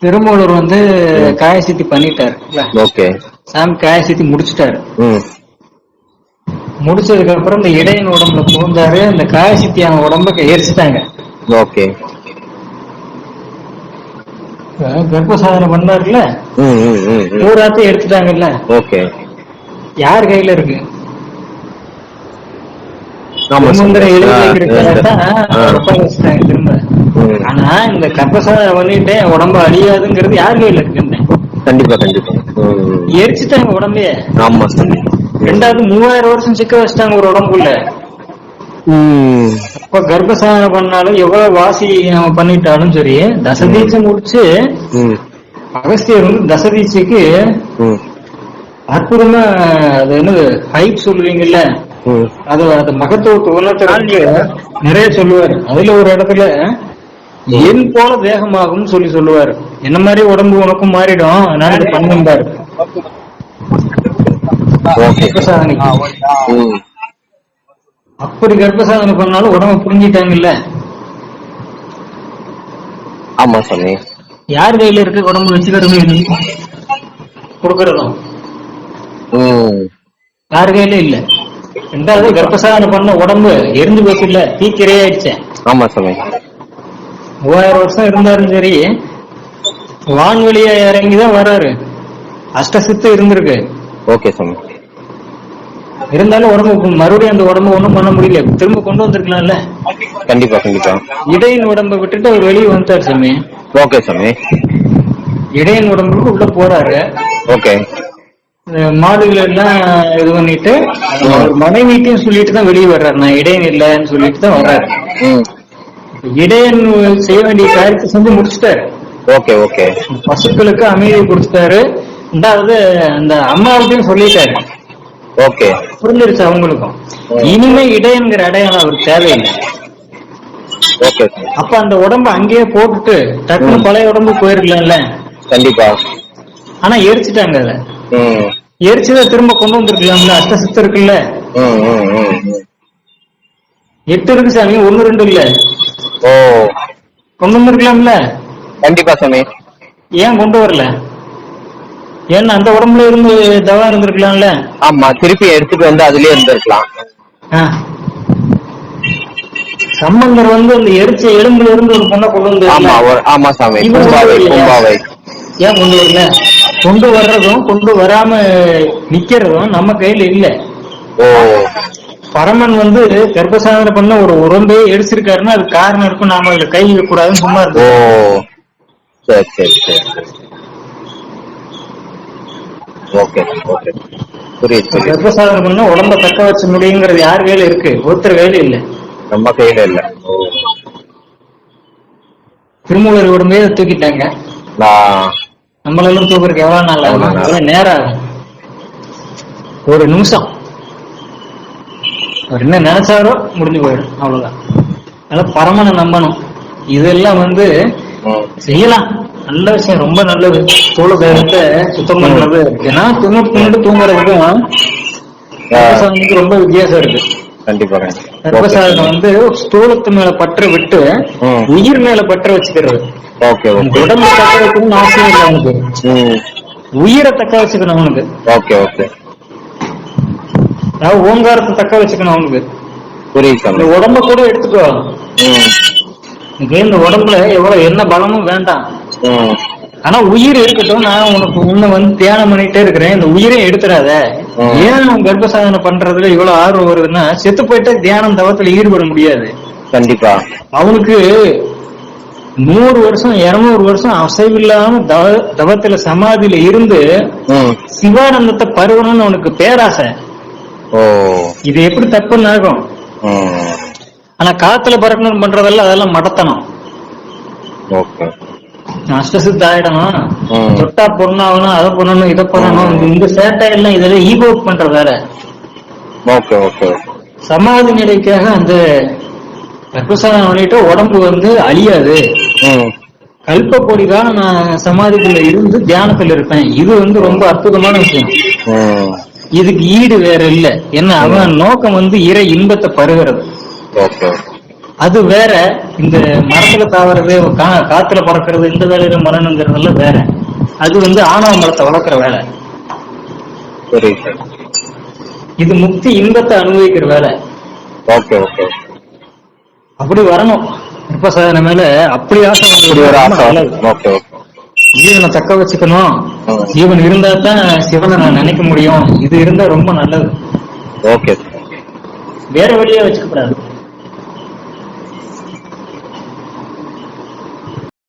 திருமூலர் வந்து காயசித்தி பண்ணிட்டாரு. ஓகே. சாமி காயசித்தி முடிச்சிட்டாரு. முடிச்சதுக்கு அப்புறம் இந்த இடையன் உடம்புல புகுந்தாரு. இந்த காயசித்தியான உடம்ப எரிச்சிட்டாங்க. ஓகே. கர்ப்ப சாதனை பண்ணாருல்ல? ம் ம் ம் ம். பூராத்தையும் எடுத்துட்டாங்கல்ல? ஓகே. யார் கையில இருக்கு? ஆனா இந்த கர்ப்ப சாதனை பண்ணிட்டு உடம்பு அழியாதுங்கிறது யார் கையில இருக்குன்னு? கண்டிப்பா கண்டிப்பா. எரிச்சுட்டாங்க உடம்பையே? ஆமா சாமி ரெண்டாவது மூவாயிரம் வருஷம் சிக்க வச்சுட்டாங்க ஒரு உடம்புக்குள்ள. இப்ப கர்ப்பசாதனை பண்ணாலும் எவ்வளவு வாசி அவன் பண்ணிட்டாலும் சரி தசதீட்சை முடிச்சு ம். அகஸ்தியர் வந்து தசதீட்சைக்கு ம். அற்புதமா அது என்னது ஹைப் சொல்லுவீங்கல்ல? அது அந்த மகத்துவத்தை உணர்த்துறதுக்கு நிறைய சொல்லுவாரு. அதுல ஒரு இடத்துல என் போல வேகமாகும் சொல்லி சொல்லுவாரு. என்ன மாதிரி உடம்பு உனக்கும் மாறிடும் அதனால இது கர்ப்பசாதனைக்கு ம். அப்படி கர்ப்பசாதனை பண்ணாலும் உடம்ப புரிஞ்சிட்டாங்கல்ல? ஆமா சாமி. யார் கையில இருக்கு உடம்பு வச்சுக்கிறது இது? கொடுக்கறதும். யார் கையில இல்ல. ரெண்டாவது கர்ப்பசாதனை பண்ண உடம்பு எரிஞ்சு போச்சு இல்ல? தீக்கிரையாயிடுச்சேன் ஆமா சாமி. மூவாயிரம் வருஷம் இருந்தாலும் சரி வான்வெளியா இறங்கிதான் வர்றாரு. அஷ்டசித்து இருந்திருக்கு. ஓகே சாமி. இருந்தாலும் உடம்பு மறுபடியும் அந்த உடம்பு ஒண்ணும் பண்ண முடியல. திரும்ப கொண்டு வந்திருக்கலாம்ல. கண்டிப்பா கண்டிப்பா. இடையின் உடம்பை விட்டுட்டு அவர் வெளியே வந்துட்டார் சாமி. ஓகே சாமி. இடையின் உடம்புக்கு உள்ள போறாரு. ஓகே. மாடுகள் எல்லாம் இது பண்ணிட்டு மனைவிட்டையும் சொல்லிட்டு தான் வெளியே வர்றாரு. நான் இடையன் இல்லைன்னு சொல்லிட்டு தான் வர்றாரு. ம். இடையன் செய்ய வேண்டிய காரியத்தை செஞ்சு முடிச்சிட்டாரு. Okay okay. பசுக்களுக்கு அமைதி கொடுத்துட்டாரு. ரெண்டாவது அந்த அம்மாவுக்கும் சொல்லிட்டாரு. ஓகே. புரிஞ்சிருச்சு அவங்களுக்கும்? இனிமே இடையன்கிற அடையாளம் அவருக்கு தேவையில்லை. ஓகே அப்ப அந்த உடம்ப அங்கேயே போட்டுட்டு டக்குனு பழைய உடம்பு போயிருக்கலாம்ல? கண்டிப்பா. ஆனா எரிச்சிட்டாங்க அதை. எரிச்சதை திரும்ப கொண்டு வந்திருக்கலாம்ல? அஷ்டசித்து இருக்குல்ல? ம் ம் ம் ம். எட்டு இருக்கு சாமி ஒண்ணு ரெண்டு இல்ல. ஓ. கொண்டு வந்திருக்கலாம்ல? கண்டிப்பா சாமி ஏன் கொண்டு வரல? ஏன்னா அந்த உடம்புல இருந்து தவா இருந்திருக்கலாம்ல? ஆமா திருப்பி எடுத்துட்டு வந்து அதுலயே இருந்திருக்கலாம். சம்பந்தர் வந்து அந்த எரிச்ச எலும்புல இருந்து ஒரு பொண்ணை கொண்டு வந்து ஆமா ஆமா சாமி? பூம்பாவை ஏன் கொண்டு வரல? கொண்டு வர்றதும் கொண்டு வராம நிக்கிறதும் நம்ம கையில இல்ல. ஓ. பரமன் வந்து கர்ப்பசாதனை பண்ண ஒரு உடம்பே எரிச்சிருக்காருன்னா அது காரணம் இருக்கும். நாம அதுல கை வைக்க கூடாதுன்னு சும்மா ஓ இருக்கும் சரி சரி சரி. Okay okay. புரியுது கர்ப்பசாதனை பண்ண உடம்ப தக்க வச்ச முடியுங்கிறது யார் கையில இருக்கு? ஒருத்தர் கையில இல்ல. நம்ம கையில இல்ல. திருமூலர் உடம்பே தூக்கிட்டாங்க. நம்மளெல்லாம் தூக்குறதுக்கு எவ்வளவு நாள் ஆகும்? நேரம் ஆகும்? ஒரு நிமிஷம். அவர் என்ன நினைச்சாரோ முடிஞ்சு போயிடும் அவ்வளவுதான். அதனால பரமனை நம்பணும். இதெல்லாம் வந்து செய்யலாம். நல்ல விஷயம் ரொம்ப நல்லது. தோள தேகத்தை சுத்தம் பண்றது. ஏன்னா தூங்க தூங்கிட்டு தூங்குறதுக்கும் ரொம்ப வித்தியாசம் இருக்கு. கண்டிப்பா கர்ப்பசாதனை வந்து ஸ்தூலத்து மேல பற்ற விட்டு. உயிர் மேல பற்ற வச்சுக்கிறது. உடம்பு தக்க வைக்கணும்னு அவசியம் இல்லை அவனுக்கு. உயிரை தக்க வச்சுக்கணும் அவனுக்கு. Okay okay. அதாவது ஓங்காரத்தை தக்க வச்சுக்கணும் அவனுக்கு. உடம்ப கூட எடுத்துக்கோ இந்த உடம்புல எவ்வளவு என்ன பலமும் வேண்டாம். ஆனா உயிர் இருக்கட்டும் நான் உனக்கு உன்னை வந்து தியானம் பண்ணிட்டே இருக்கிறேன். இந்த உயிரை எடுத்துறாத ம். ஏன் அவன் கர்ப்பசாதனை பண்றதுல இவ்வளவு ஆர்வம் வருதுன்னா செத்து போயிட்டு தியானம் தவத்துல ஈடுபட முடியாது. கண்டிப்பா. அவனுக்கு நூறு வருஷம் இருநூறு வருஷம் அசைவில்லாம தவ தவத்துல சமாதியில இருந்து சிவானந்தத்தை பருவணும்னு அவனுக்கு பேராசை. இது எப்படி தப்புன்னு ஆகும்? ஆனா காத்துல பறக்கணும் பண்றதெல்லாம் அதெல்லாம் மடத்தனம். அஷ்டசித்த ஆயிடணும். தொட்டா பொண்ணாகணும் அதை பண்ணணும் இதை பண்ணணும். இந்த- சேட்டை எல்லாம் இதெல்லாம் ஈகோ பண்ற வேற ஓகே ஓகே. சமாதி நிலைக்காக அந்த கர்ப்பசாதனம் பண்ணிட்டு உடம்பு வந்து அழியாது. கல்ப கோடி காலம் நான் சமாதிக்குள்ள இருந்து தியானத்துல இருப்பேன். இது வந்து ரொம்ப அற்புதமான விஷயம். இதுக்கு ஈடு வேற இல்ல. என்ன அவன் நோக்கம் வந்து இறை இன்பத்தை பருகிறது. அது வேற இந்த மரத்துல தாவறது காத்துல பறக்கிறது இந்த வேலையில மரணங்கிறதெல்லாம் வேற. அது வந்து ஆணவ மரத்தை வளர்க்குற வேலை. சரி சார். இது முக்தி இன்பத்தை அனுபவிக்கிற வேலை. Okay okay. அப்படி வரணும். இப்ப சாதனை மேல அப்படி ஆசை. Okay okay. ஜீவனை தக்க வச்சுக்கணும். ஜீவன் இருந்தா தான் சிவனை நான் நினைக்க முடியும். இது இருந்தா ரொம்ப நல்லது. ஓகே வேற வழியா வச்சுக்க கூடாது